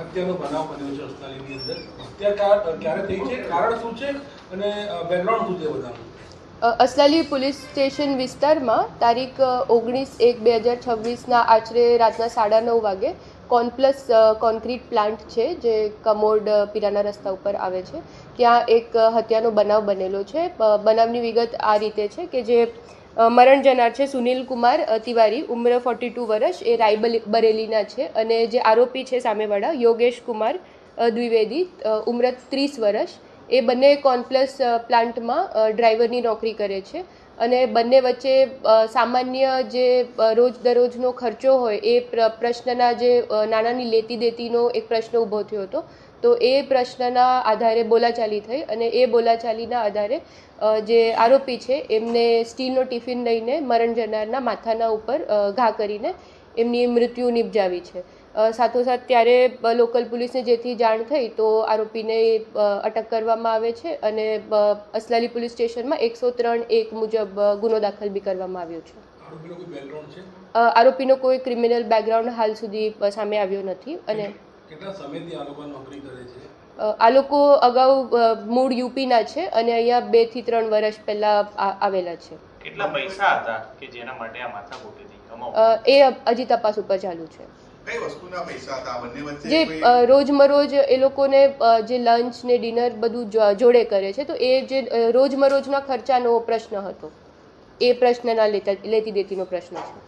હત્યાનો બનાવ બન્યો છે અસનાલીની અંદર. હત્યા ક્યારે થઈ છે? કારણ શું છે? અને બેકગ્રાઉન્ડ શું છે બધાનું? અસલાલી પોલીસ સ્ટેશન વિસ્તારમાં તારીખ ઓગણીસ એક બે હજાર છવ્વીસના આશરે રાતના સાડા નવ વાગે કોનપ્લસ કોન્ક્રીટ પ્લાન્ટ છે જે કમોડ પીરાના રસ્તા ઉપર આવે છે. ત્યાં એક હત્યાનો બનાવ બનેલો છે. બનાવની વિગત આ રીતે છે કે જે મરણ જનાર છે સુનિલ કુમાર તિવારી. ઉંમર ફોર્ટી ટુ વર્ષ. એ રાયબલ, બરેલીના છે અને જે આરોપી છે સામેવાળા, યોગેશ કુમાર દ્વિવેદી ઉંમર ત્રીસ વર્ષ. એ બંને કોનપ્લસ પ્લાન્ટમાં ડ્રાઈવરની નોકરી કરે છે. અને બંને વચ્ચે સામાન્ય જે રોજ દરરોજનો ખર્ચો હોય, એ પ્ર- પ્રશ્નના જે નાણાંની લેતી દેતીનો એક પ્રશ્ન ઊભો થયો હતો. તો એ પ્રશ્નના આધારે બોલાચાલી થઈ અને એ બોલાચાલીના આધારે જે આરોપી છે, એમને સ્ટીલનો ટિફિન લઈને મરણ જનારના માથાના ઉપર ઘા કરીને એમની મૃત્યુ નિપજાવી છે. સાથોસાથ ત્યારે લોકલ પોલીસને જેથી જાણ થઈ તો આરોપીને અટક કરવામાં આવે છે અને અસલાલી પોલીસ સ્ટેશનમાં એકસો ત્રણ એક મુજબ ગુનો દાખલ બી કરવામાં આવ્યો છે. આરોપીનો કોઈ બેકગ્રાઉન્ડ છે? અ, આરોપીનો કોઈ ક્રિમિનલ બેકગ્રાઉન્ડ હાલ સુધી સામે આવ્યો નથી અને આ લોકો નોકરી કરે છે? અ, આ લોકો અગાઉ મૂળ યુપીના છે અને અહીંયા બેથી ત્રણ વર્ષ પહેલાં આવેલા છે. કેટલા પૈસા હતા કે જેના માટે આ માથાકૂટ હતી એ હજી તપાસ ઉપર ચાલુ છે. કઈ વસ્તુના પૈસા હતા? બંને વચ્ચે જે રોજમરોજ એ લોકોને જે લંચ ને ડિનર બધું જોડે કરે છે તો એ જે રોજમરોજના ખર્ચાનો પ્રશ્ન હતો. એ પ્રશ્નના લેતા લેતી દેતીનો પ્રશ્ન છે.